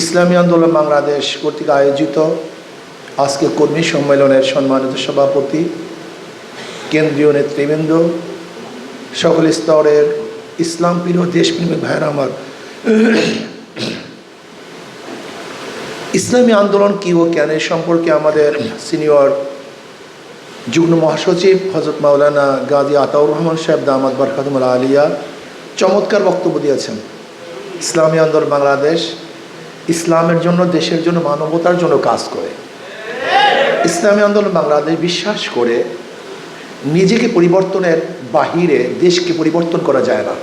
ইসলামী আন্দোলন বাংলাদেশ কর্তৃক আয়োজিত আজকে কর্মী সম্মেলনের সম্মানিত সভাপতি, কেন্দ্রীয় নেতৃবৃন্দ, সকল স্তরের ইসলাম প্রিয় দেশপ্রেমিক ভাইয়েরা আমার। ইসলামী আন্দোলন কী ও কেন সম্পর্কে আমাদের সিনিয়র যুগ্ম মহাসচিব হজরত মাওলানা গাজী আতাউর রহমান সাহেব দামাদ বরকাতুমুল আলিয়া চমৎকার বক্তব্য দিয়েছেন। ইসলামী আন্দোলন বাংলাদেশ ইসলামের জন্য, দেশের জন্য, মানবতার জন্য কাজ করে। ইসলামী আন্দোলন বাংলাদেশ বিশ্বাস করে নিজেকে পরিবর্তনের বাহিরে দেশকে পরিবর্তন করা যায় না।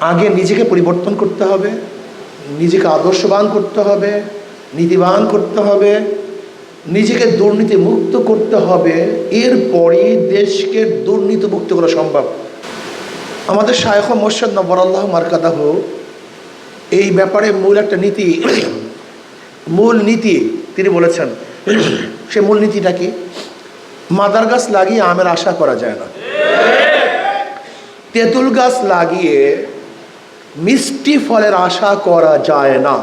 আগে নিজেকে পরিবর্তন করতে হবে, নিজেকে আদর্শবান করতে হবে, নীতিবান করতে হবে, নিজেকে দুর্নীতি মুক্ত করতে হবে, এরপরই দেশকে দুর্নীতি মুক্ত করা সম্ভব। আমাদের শায়খ মোর্শেদ নবর আল্লাহ মার্কাদাহ এই ব্যাপারে মূল একটা নীতি, মূল নীতি তিনি বলেছেন। সে মূল নীতিটা কি? মাদার গাছ লাগিয়ে আমের আশা করা যায় না। তেঁতুল গাছ লাগিয়ে মিষ্টি ফলের আশা করা যায় না।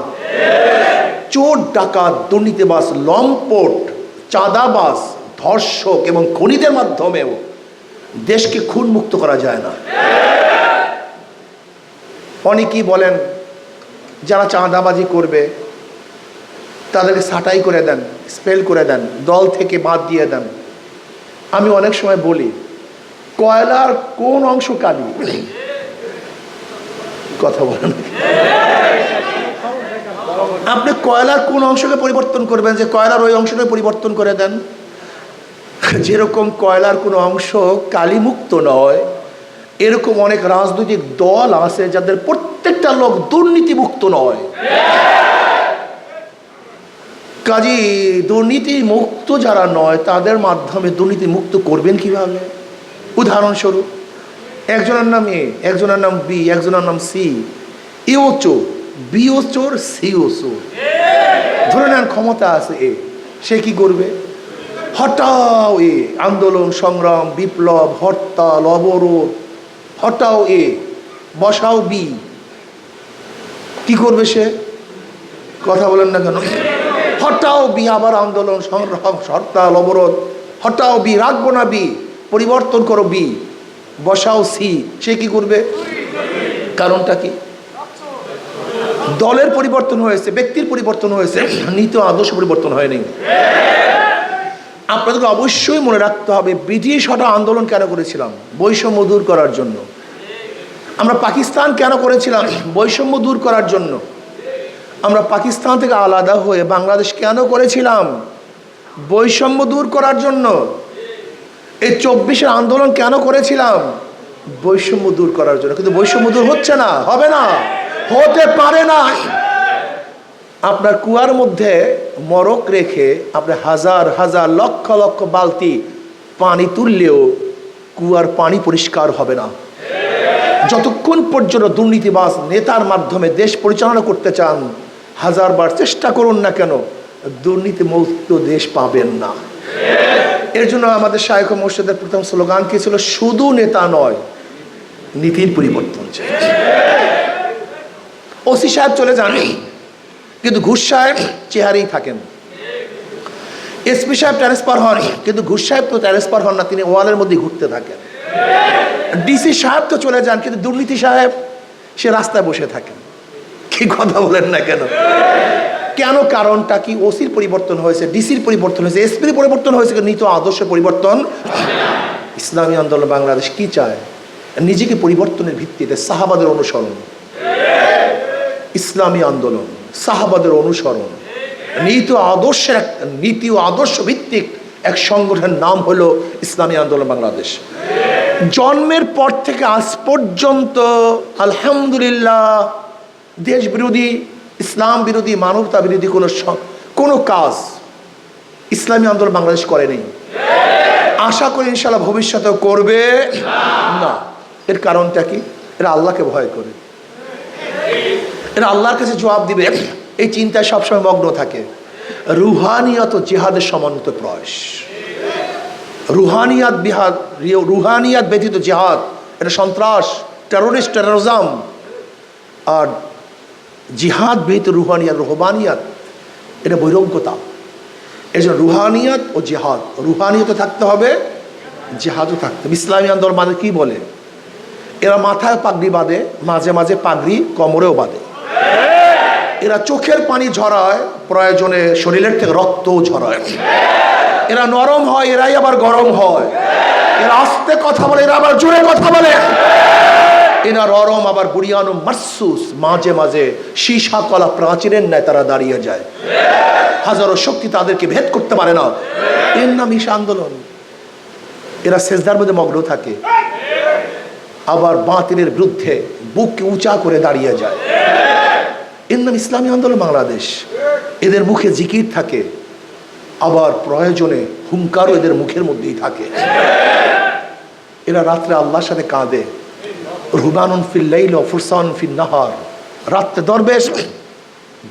চোর, ডাকাত দুর্নীতিবাস লম্পট চাঁদাবাস ধর্ষক এবং খনিদের মাধ্যমেও দেশকে খুন মুক্ত করা যায় না। অনেকেই বলেন যারা চাঁদাবাজি করবে, তাদেরকে ছাঁটাই করে দেন, স্পেল করে দেন, দল থেকে বাদ দিয়ে দেন। আমি অনেক সময় বলি, কয়লার কোন অংশ কালি? কথা বলেন আপনি কয়লার কোন অংশকে পরিবর্তন করবেন যে কয়লার ওই অংশকে পরিবর্তন করে দেন? যেরকম কয়লার কোনো অংশ কালিমুক্ত নয় এরকম অনেক রাজনৈতিক দল আছে যাদের প্রত্যেকটা লোক দুর্নীতিমুক্ত নয়। কাজী দুর্নীতি মুক্ত যারা নয়, তাদের মাধ্যমে দুর্নীতি মুক্ত করবেন কীভাবে? উদাহরণস্বরূপ, একজনের নাম এ, একজনের নাম বি, একজনের নাম সি এও চোর বিও চোর সিও চোর। ধরে নেন ক্ষমতা আছে এ, সে কি করবে? হটাও এ আন্দোলন, সংগ্রাম, বিপ্লব, হরতাল, অবরোধ হটাও এ, বসাও বি। কি করবে সে? কথা বলেন না কেন? হটাও বি, আবার আন্দোলন, সংগ্রাম, হরতাল, অবরোধ। হটাও বি, রাখব না বি, পরিবর্তন করো বি। বসাও সি, সে কি করবে? কারণটা কি? দলের পরিবর্তন হয়েছে, ব্যক্তির পরিবর্তন হয়েছে নীতি আদর্শ পরিবর্তন হয়নি। আপনাদেরকে অবশ্যই মনে রাখতে হবে, ব্রিটিশ হঠাৎ আন্দোলন কেন করেছিলাম? বৈষম্য দূর করার জন্য। আমরা পাকিস্তান কেন করেছিলাম? বৈষম্য দূর করার জন্য। আমরা পাকিস্তান থেকে আলাদা হয়ে বাংলাদেশ কেন করেছিলাম? বৈষম্য দূর করার জন্য। এই চব্বিশের আন্দোলন কেন করেছিলাম? বৈষম্য দূর করার জন্য। কিন্তু বৈষম্য দূর হচ্ছে না, হবে না, হতে পারে না। আপনার কুয়ার মধ্যে মরক রেখে আপনি হাজার হাজার, লক্ষ লক্ষ বালতি পানি তুললেও কুয়ার পানি পরিষ্কার হবে না। যতক্ষণ পর্যন্ত দুর্নীতিবাস নেতার মাধ্যমে দেশ পরিচালনা করতে চান হাজারবার চেষ্টা করুন না কেন দুর্নীতি মুক্ত দেশ পাবেন না। এর জন্য আমাদের শায়ক মোর্শেদের প্রথম স্লোগান কি ছিল? শুধু নেতা নয়, নীতির পরিবর্তন চাই। ওসি সাহেব চলে যান। কিন্তু ঘুষ সাহেব চেহারেই থাকেন। এসপি সাহেব ট্রান্সফার হন, কিন্তু ঘুষ সাহেব তো ট্রান্সফার হন না, তিনি ওয়ালের মধ্যে ঘুরতে থাকেন। ডিসি সাহেব তো চলে যান, কিন্তু দুর্নীতি সাহেব, সে রাস্তায় বসে থাকেন। কি কথা বলেন না কেন? কেন কারণটা কি? ওসির পরিবর্তন হয়েছে, ডিসির পরিবর্তন হয়েছে এসপির পরিবর্তন হয়েছে নীত আদর্শ পরিবর্তন। ইসলামী আন্দোলন বাংলাদেশ কি চায়? নিজেকে পরিবর্তনের ভিত্তিতে সাহাবাদের অনুসরণ। ইসলামী আন্দোলন। সাহাবাদের অনুসরণ। নীতি আদর্শের এক নীতি ও আদর্শ ভিত্তিক এক সংগঠনের নাম হলো ইসলামী আন্দোলন বাংলাদেশ। জন্মের পর থেকে আজ পর্যন্ত আলহামদুলিল্লাহ দেশ বিরোধী ইসলাম বিরোধী, মানবতা বিরোধী কোনো কোনো কাজ ইসলামী আন্দোলন বাংলাদেশ করেনি আশা করি ইনশাল্লাহ ভবিষ্যতেও করবে। না, এর কারণটা কি? এরা আল্লাহকে ভয় করে। এরা আল্লাহর কাছে জবাব দিবে, এই চিন্তায় সবসময় মগ্ন থাকে। রুহানিয়ত জিহাদের সমন্বিত প্রয়াস। রুহানিয়াত বিহাদ, রুহানিয়াত ব্যতীত জিহাদ, এটা সন্ত্রাস টেরোরিস্ট টেরোরিজম আর জিহাদ বিহিত রুহানিয়াত, রোহবানিয়াত, এটা বৈরজ্ঞতা এই জন্য রুহানিয়াত ও জেহাদ, রুহানিয়তে থাকতে হবে জেহাদও থাকতে হবে। ইসলামী আন্দোলন মানে কী বলে? এরা মাথায় পাগড়ি বাঁধে, মাঝে মাঝে পাগড়ি কোমরেও বাঁধে। এরা চোখের পানি ঝরায়, প্রয়োজনে শরীরের থেকে রক্তও ঝরায়। এরা নরম হয়, এরাই আবার গরম হয়। এরা আস্তে কথা বলে, এরা আবার জোরে কথা বলে। এরা নরম, আবার বুড়িয়ানো, মারসুস, মাঝে মাঝে সীসা কলা প্রাচীরের ন্যায় তারা দাঁড়িয়ে যায়। হাজারো শক্তি তাদেরকে ভেদ করতে পারে না। এর নাম ঈশা আন্দোলন। এরা সেজদার মধ্যে মগ্ন থাকে। আবার বাতিলের বিরুদ্ধে বুককে উঁচা করে দাঁড়িয়ে যায়। এর নাম ইসলামী আন্দোলন বাংলাদেশ। এদের মুখে জিকির থাকে, আবার প্রয়োজনে হুঙ্কারও এদের মুখের মধ্যেই থাকে। এরা রাত্রে আল্লাহর সাথে কাঁদে। রুবানুন ফিল লাইল ফুরসান ফিল নাহার। রাত্রে দরবেশ,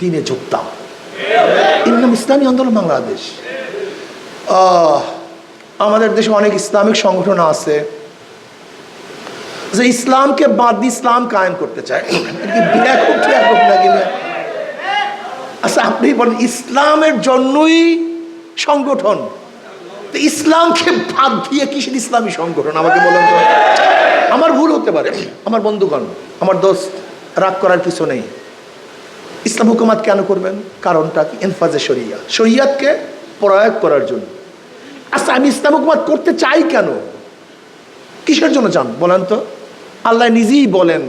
দিনে যোদ্ধা এর নাম ইসলামী আন্দোলন বাংলাদেশ। আমাদের দেশে অনেক ইসলামিক সংগঠন আছে। যে ইসলামকে বাদ দিয়ে ইসলাম কায়েম করতে চায়? আচ্ছা আপনি বলেন, ইসলামের জন্যই সংগঠন। ইসলামকে বাদ দিয়ে কিসের ইসলামী সংগঠন? আমাকে বলেন তো। আমার ভুল হতে পারে। আমার বন্ধুগণ, আমার দোস্ত, রাগ করার কিছু নেই। ইসলাম হুকুমাত কেন করবেন? কারণটা কি? ইনফাজে শরিয়া। শরিয়াতকে প্রয়োগ করার জন্য। আচ্ছা আমি ইসলাম হুকুমাত করতে চাই কেন? কিসের জন্য চান? বলেন তো। আল্লাহ নিজেই বলেন,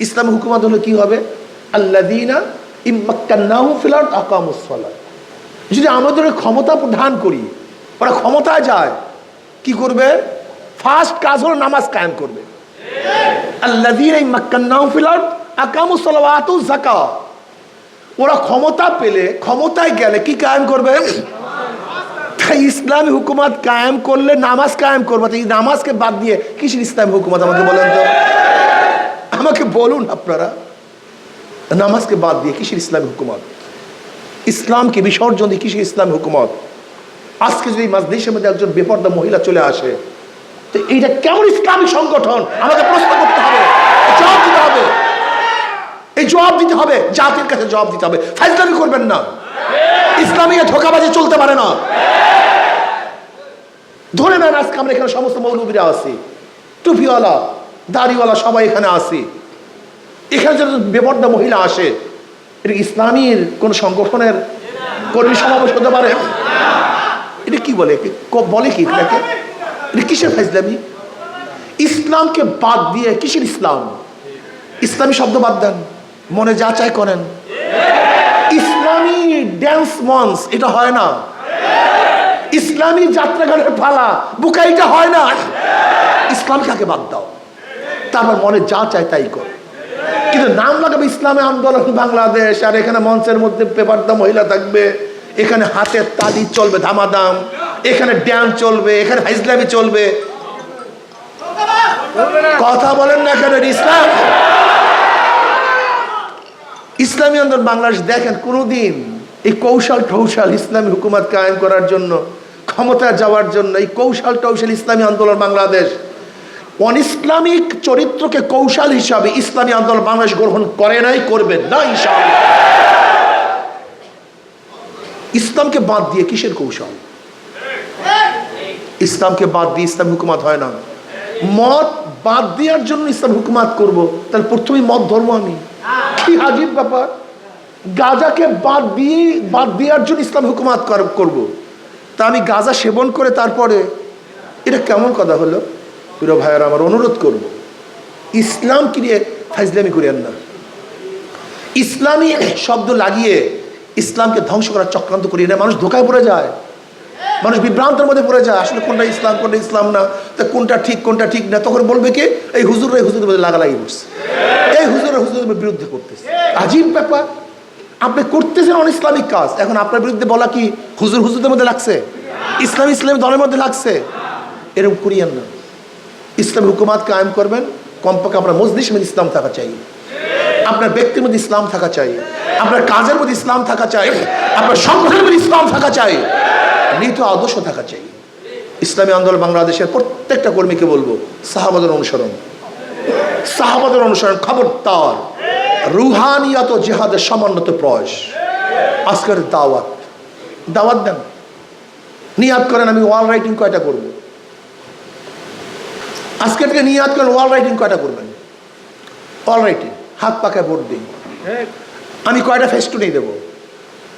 ইসলাম হুকুমাত হলো কি হবে? যদি আমাদের ক্ষমতা প্রধান করি, ওরা ক্ষমতায় যায়, কি করবে? ফার্স্ট কাজ হলো নামাজ কায়েম করবে। ওরা ক্ষমতা পেলে, ক্ষমতায় গেলে কি কায়েম করবে? ইসলামী হুকুমাত কায়েম করলে নামাজ কায়েম করব। এই নামাজকে বাদ দিয়ে কিসের ইসলামী হুকুমাত আমাকে বলেন তো? আমাকে বলুন আপনারা। নামাজকে বাদ দিয়ে কিসের ইসলামী হুকুমত? ইসলামকে বিসর্জন দিয়ে কিসের ইসলামী হুকুমত? আজকে যদি মাজলিসের মধ্যে একজন বেপর্দা মহিলা চলে আসে, তো এইটা কেমন ইসলামী সংগঠন? আমাকে প্রশ্ন করতে হবে, জবাব দিতে হবে। এই জবাব দিতে হবে, জাতির কাছে জবাব দিতে হবে। ফাইজলামি করবেন না। ইসলামী ধোকাবাজি চলতে পারে না। ধরে নেন আজকে আমরা এখানে সমস্ত মৌলবীরা আছি। টুপিওয়ালা, দাড়িওয়ালা সবাই এখানে আছি। এখানে যদি বেপর্দা মহিলা আসে, এটা ইসলামীর কোন সংগঠনের কর্মী সমাবেশ হতে পারে? এটা কি বলে? বলে কি এটাকে? এটা কিসের ফাইজলামি? ইসলামকে বাদ দিয়ে কিসের ইসলাম? ইসলামী শব্দ বাদ দেন, মনে যা চাই করেন। ইসলামী ড্যান্স মঞ্চ এটা হয় না। ইসলামী যাত্রাগানের পালা বুকাইটা হয় না। ইসলাম কাকে বাদ দাও? তারপর মনে যা চায় তাই কর। কিন্তু নাম লাগাবে ইসলামী আন্দোলন বাংলাদেশ, আর এখানে মঞ্চের মধ্যে পেপারদা মহিলা থাকবে। এখানে হাতের তালি চলবে ধামাদাম, এখানে ড্যান্স চলবে, এখানে হাইজলামি চলবে। কথা বলেন না কেন ইসলাম? ইসলামী আন্দোলন বাংলাদেশ দেখেন, কোনোদিন এই কৌশল ঠৌশাল ইসলামী হুকুমত কায়েম করার জন্য ক্ষমতা যাওয়ার জন্য এই কৌশল টৌশাল ইসলামী আন্দোলন বাংলাদেশ। অন ইসলামিক চরিত্রকে কৌশল হিসাবে ইসলামী আন্দোলন বাংলাদেশ গ্রহণ করে নাই, করবে না, ইনশাআল্লাহ। ইসলামকে বাদ দিয়ে কিসের কৌশল? ইসলামকে বাদ দিয়ে ইসলাম হুকুমাত হয় না। মত বাদ দেওয়ার জন্য ইসলাম হুকুমাত করব। তাহলে প্রথমেই মত ধর্ম আমি। কি হাজিব ব্যাপার? গাজাকে বাদ দিয়ে, বাদ দেওয়ার জন্য ইসলাম হুকুমাত কর- করব। তা আমি গাজা সেবন করে তারপরে, এটা কেমন কথা হলো? প্রিয় ভাইয়ের, আমার অনুরোধ করব ইসলাম কি নিয়ে ফাইজলামি করিয়েন না। ইসলামী শব্দ লাগিয়ে ইসলামকে ধ্বংস করার চক্রান্ত করিয়ে না। মানুষ ধোকায় পড়ে যায়, মানুষ বিভ্রান্তের মধ্যে পড়ে যায়, আসলে কোনটা ইসলাম কোনটা ইসলাম না, তা কোনটা ঠিক কোনটা ঠিক না। তখন বলবে কি? এই হুজুর এই হুজুরের মধ্যে লাগালাগি করছে। এই হুজুরের হুজুরের বিরুদ্ধে করতেছে। আজীব ব্যাপার। আপনি করতেছেন অন ইসলামিক কাজ। এখন আপনার বিরুদ্ধে বলা কি হুজুর হুজুরদের মধ্যে লাগছে? ইসলাম ইসলামী দলের মধ্যে লাগছে? এরকম করিয়েন না। ইসলাম হুকুমাত কায়েম করবেন, কমপক্ষে আপনার মসজিদের মধ্যে ইসলাম থাকা চাই। আপনার ব্যক্তির মধ্যে ইসলাম থাকা চাই। আপনার কাজের মধ্যে ইসলাম থাকা চাই। আপনার সংগঠনের মধ্যে ইসলাম থাকা চাই। নীত আদর্শ থাকা চাই। ইসলামী আন্দোলন বাংলাদেশের প্রত্যেকটা কর্মীকে বলব, সাহাবাদের অনুসরণ। সাহাবাদের অনুসরণ খবরদার। রুহানিয়াত জেহাদের সমন্বিত প্রয়াস। আজকের দাওয়াত। দাওয়াত দেন। নিয়াদ করেন, আমি ওয়াল রাইটিং কয়টা করব? আজকে থেকে নিয়াদ করেন, ওয়াল রাইটিং কয়টা করবেন? ওয়াল রাইটিং, হাত পাকায় ভোট দিন। আমি কয়টা ফেস্টুনি দেবো?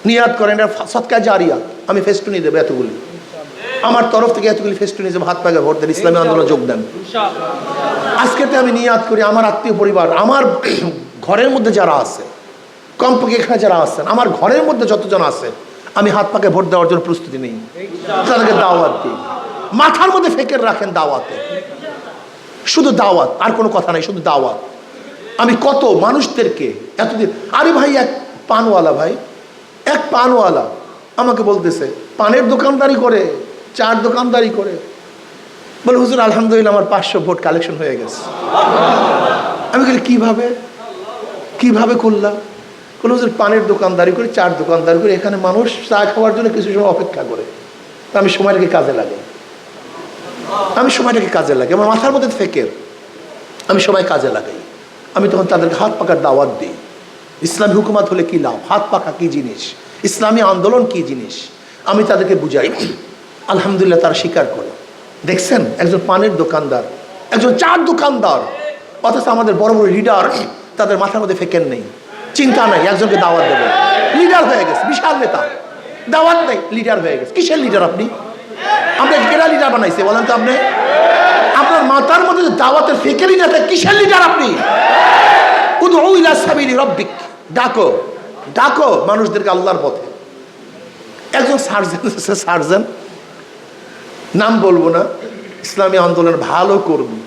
নিয়াদ করেন এটা সৎকা জারিয়া, আমি ফেস্টুনি দেবো এতগুলি। আমার তরফ থেকে এতগুলি ফেস্টুনি দেবো হাত পাকে ভোট দেন, ইসলামী আন্দোলনে যোগ দেন। আজকেতে আমি নিয়াদ করি, আমার আত্মীয় পরিবার, আমার ঘরের মধ্যে যারা আছে, কমপক্ষে এখানে যারা আছেন, আমার ঘরের মধ্যে যতজন আছে, আমি হাত পাকে ভোট দেওয়ার জন্য প্রস্তুতি নেই। তাদেরকে দাওয়াত দিই। মাথার মধ্যে ফেকের রাখেন দাওয়াতে। শুধু দাওয়াত, আর কোনো কথা নাই, শুধু দাওয়াত। আমি কত মানুষদেরকে এতদিন, আরে ভাই, এক পানওয়ালা ভাই, এক পানওয়ালা আমাকে বলতেছে, পানের দোকানদারি করে, চার দোকানদারি করে। বলে, হুজুর, আলহামদুলিল্লাহ, আমার পাঁচশো ভোট কালেকশন হয়ে গেছে। আমি বলি, কীভাবে? কীভাবে করলাম? কোনো হুজুর পানের দোকানদারি করে, চার দোকানদারি করে, এখানে মানুষ চা খাওয়ার জন্য কিছু সময় অপেক্ষা করে। তা আমি সময়টাকে কাজে লাগে। আমি সময়টাকে কাজে লাগে। আমার মাথার মধ্যে ফেকের আমি সবাই কাজে লাগাই। আমি তখন তাদেরকে হাত পাকার দাওয়াত দিই। ইসলামী হুকুমাত হলে কি লাভ? হাত পাকা কী জিনিস? ইসলামী আন্দোলন কি জিনিস? আমি তাদেরকে বুঝাই। আলহামদুলিল্লাহ তারা স্বীকার করে। দেখছেন? একজন পানের দোকানদার, একজন চার দোকানদার, অথচ আমাদের বড় বড় লিডার তাদের মাথার মধ্যে ফেকেন নেই। চিন্তা নাই, একজনকে দাওয়াত দেবে। লিডার হয়ে গেছে, বিশাল নেতা। দাওয়াত নেই লিডার হয়ে গেছে। কিসের লিডার আপনি? আমরা কেরা লিডার বানাইছে, বলেন তো আপনি। আপনার মাথার মধ্যে দাওয়াতের ফেকেরই না থাকে, কিসের লিডার আপনি? রব্বিক। ডাকো ডাকো মানুষদেরকে আল্লাহর পথে। একজন সার্জেন সার্জেন, নাম বলব না, ইসলামী আন্দোলন ভালো কর্মী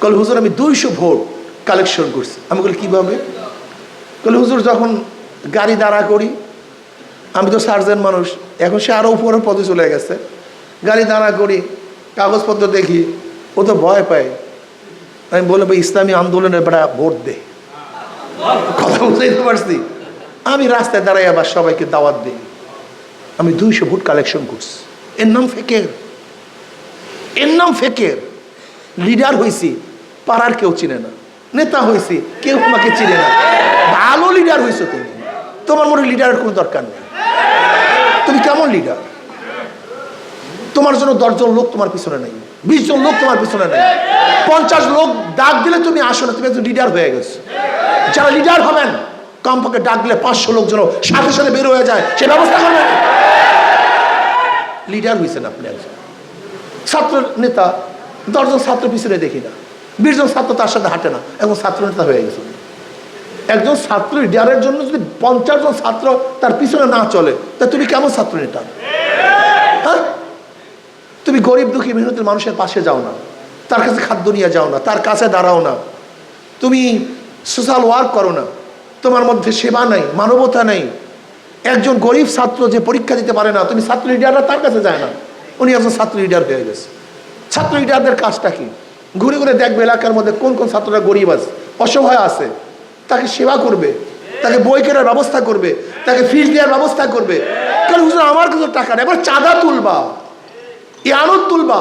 কল, হুজুর, আমি দুইশো ভোট কালেকশন করছি। আমি বলি, কীভাবে? কল হুজুর, যখন গাড়ি দাঁড়া করি, আমি তো সার্জেন মানুষ, এখন সে আরও উপরের পদে চলে গেছে। গাড়ি দাঁড়া করি, কাগজপত্র দেখি, ও তো ভয় পায়। আমি বলে, ভাই, ইসলামী আন্দোলনের বেড়া ভোট দে। কথা বুঝাইতে পারছি? আমি রাস্তায় দাঁড়াই আবার সবাইকে দাওয়াত দিই। আমি দুইশো ভোট কালেকশন করছি। এর নাম ফেকের। এর নাম ফেকের। লিডার হয়েছি পাড়ার কেউ চিনে না। নেতা হয়েছি, কেউ আমাকে চিনে না। ভালো লিডার হয়েছো তুমি। তোমার মনে লিডারের কোনো দরকার নেই। তুমি কেমন লিডার তোমার জন্য দশজন লোক তোমার পিছনে নেই বিশ জন লোক তোমার পিছনে নেই। পঞ্চাশ লোক ডাক দিলে তুমি আসো না, তুমি একজন লিডার হয়ে গেছো। যারা লিডার হবেন, কমপক্ষে ডাক দিলে পাঁচশো লোক যেন সাথে সাথে বের হয়ে যায়, সে ব্যবস্থা করবেন লিডার হয়েছেন আপনি একজন। ছাত্র নেতা, দশজন ছাত্র পিছনে দেখি না। বিশজন ছাত্র তার সাথে হাঁটে না। এখন ছাত্র নেতা হয়ে গেছে। একজন ছাত্র লিডারের জন্য যদি পঞ্চাশ জন ছাত্র তার পিছনে না চলে, তা তুমি কেমন ছাত্র নেতা? হ্যাঁ? তুমি গরিব দুঃখী মেহনতের মানুষের পাশে যাও না। তার কাছে খাদ্য নিয়ে যাও না, তার কাছে দাঁড়াও না। তুমি সোশ্যাল ওয়ার্ক করো না। তোমার মধ্যে সেবা নাই, মানবতা নেই। একজন গরিব ছাত্র যে পরীক্ষা দিতে পারে না, তুমি ছাত্র লিডাররা তার কাছে যায় না। উনি একজন ছাত্র লিডার হয়ে গেছে। ছাত্র লিডারদের কাজটা কি? ঘুরে ঘুরে দেখবে এলাকার মধ্যে কোন কোন ছাত্ররা গরিব আছে, অসহায় আছে। তাকে সেবা করবে, তাকে বই কেনার ব্যবস্থা করবে, তাকে ফিস দেওয়ার ব্যবস্থা করবে। কারণ হুজুর, আমার কিছু টাকা নেই, এবার চাঁদা তুলবা ইয়ানত তুলবা।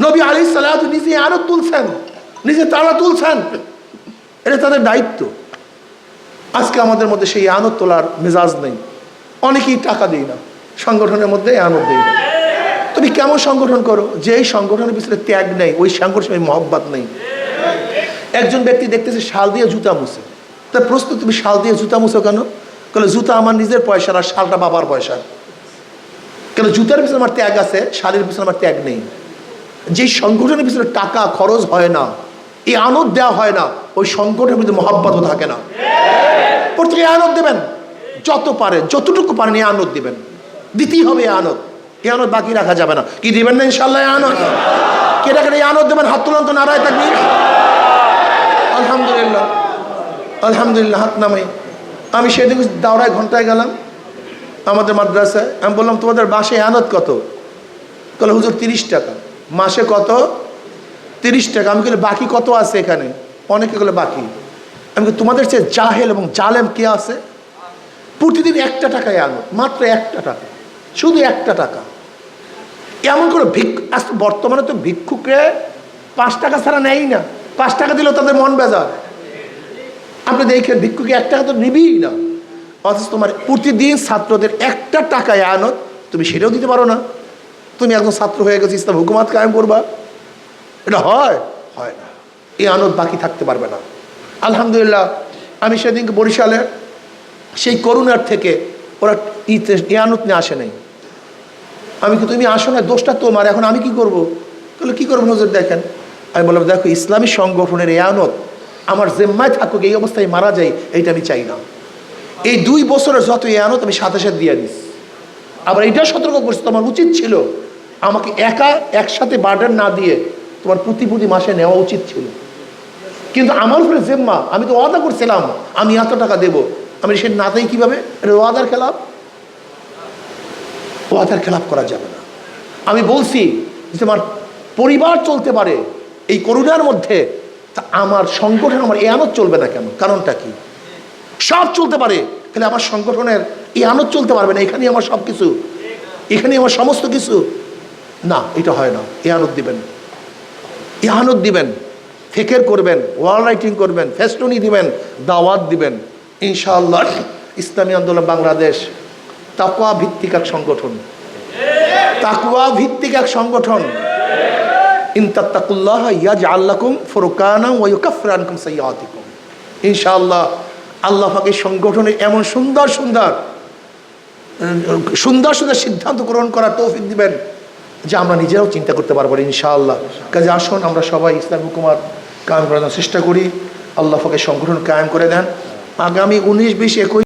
নবী আলী সালাহ নিজে ইয়ানত তুলছেন, নিজে তারা তুলছেন। এটা তাদের দায়িত্ব। আজকে আমাদের মধ্যে সেই আনত তোলার মেজাজ নেই। অনেকেই টাকা দেই না, সংগঠনের মধ্যে আনত দেই না। তুমি কেমন সংগঠন করো? যেই সংগঠনের পিছনে ত্যাগ নেই, ওই সংগঠনের মহব্বত নেই। একজন ব্যক্তি দেখতেছে শাল দিয়ে জুতা মুছে। তার প্রশ্ন, তুমি শাল দিয়ে জুতা মুছো কেন? কেন জুতা আমার নিজের পয়সা আর শালটা বাবার পয়সা কেন জুতার পিছনে আমার ত্যাগ আছে, শালের পিছনে আমার ত্যাগ নেই? যেই সংগঠনের পিছনে টাকা খরচ হয় না, এই আনদ দেওয়া হয় না, ওই সংগঠনের মধ্যে মহাব্বতও থাকে না। প্রত্যেকে আনদ দেবেন। যত পারে, যতটুকু পারেন এই আনদ দেবেন। দিতেই হবে এই আনদ বাকি রাখা যাবে না। কি দিবেন না ইনশাল্লাহ আনদ কে এই আনদ দেবেন? হাত তুলন্ত নারায় থাকবি। আলহামদুলিল্লাহ। আলহামদুলিল্লাহ, হাত নামাই। আমি সেদিন দাওড়ায় ঘন্টায় গেলাম আমাদের মাদ্রাসায়। আমি বললাম, তোমাদের বাসে আনত কত? বলে হুজুর, তিরিশ টাকা। মাসে কত? তিরিশ টাকা। আমি বলি বাকি কত আছে এখানে? অনেকে গেলে বাকি। আমি তোমাদের চেয়ে জাহেল এবং জালেম কে আছে? প্রতিদিন একটা টাকায় আনো মাত্র একটা টাকা। শুধু একটা টাকা। এমন করে ভিক আজ বর্তমানে তো ভিক্ষুকে পাঁচ টাকা ছাড়া নেয়ই না। পাঁচ টাকা দিলেও তাদের মন বেজার। আপনি দেখেন, ভিক্ষুকে এক টাকা তো নিবিই না। অথচ তোমার প্রতিদিন ছাত্রদের একটা টাকায় আনত, তুমি সেটাও দিতে পারো না। তুমি একজন ছাত্র হয়ে গেছো, ইসলাম হুকুমাত কায়েম করবা। এটা হয়? হয় না। এই আনত বাকি থাকতে পারবে না। আলহামদুলিল্লাহ, আমি সেদিনকে বরিশালে সেই করুণার থেকে ওরা ইতে ইয়ানত নিয়ে আসে নাই। আমি কি তুমি আসো না, দোষটা তোমার, এখন আমি কি করব? তাহলে কি করব নজর দেখেন? আমি বললাম, দেখো, ইসলামী সংগঠনের ইয়ানত আমার জেম্মায় থাকুক, এই অবস্থায় মারা যায়, এইটা আমি চাই না। এই দুই বছরের যত ইয়ানত আমি সাথে সাথে দিয়ে দিস আবার এইটা সতর্ক করছি, তোমার উচিত ছিল আমাকে একা একসাথে বার্ডার না দিয়ে তোমার প্রতি প্রতি মাসে নেওয়া উচিত ছিল। কিন্তু আমার উপরে জেম্মা, আমি তো ওয়াদা করছিলাম, আমি এত টাকা দেব। আমি সে নাতেই কীভাবে? এটা ওয়াদার খেলাপ ওয়াদার খেলাপ করা যাবে না। আমি বলছি যে আমার পরিবার চলতে পারে এই করুণার মধ্যে, তা আমার সংগঠন আমার এই আনত চলবে না কেন? কারণটা কি? সব চলতে পারে, তাহলে আমার সংগঠনের এই আনত চলতে পারবে না, এখানেই আমার সব কিছু। এখানেই আমার সমস্ত কিছু। না, এটা হয় না। এ আনত দিবেন। এ আনত দিবেন। ফেকের করবেন, ওয়াল রাইটিং করবেন, ফেস্টুনি দিবেন, দাওয়াত দিবেন। ইনশাআল্লাহ ইসলামী আন্দোলন বাংলাদেশ তাকুয়া ভিত্তিক এক সংগঠন। তাকুয়া ভিত্তিক এক সংগঠন। ইনতাত্তাকুল্লাহ ইয়াজ আল্লাকুম ফুরকানা ওয়া ইউকাফিরানকুম সাইয়্যাতিকুম। ইনশাআল্লাহ আল্লাহ পাক এই সংগঠনে এমন সুন্দর সুন্দর সুন্দর সুন্দর সিদ্ধান্ত গ্রহণ করার তৌফিক দিবেন যে আমরা নিজেরাও চিন্তা করতে পারব ইনশাআল্লাহ। কাজে আসুন, আমরা সবাই ইসলাম হুকুমাত কায়েম করার চেষ্টা করি। আল্লাহ পাকে সংগঠন কায়েম করে দেন। আগামী উনিশ, বিশ, একুশ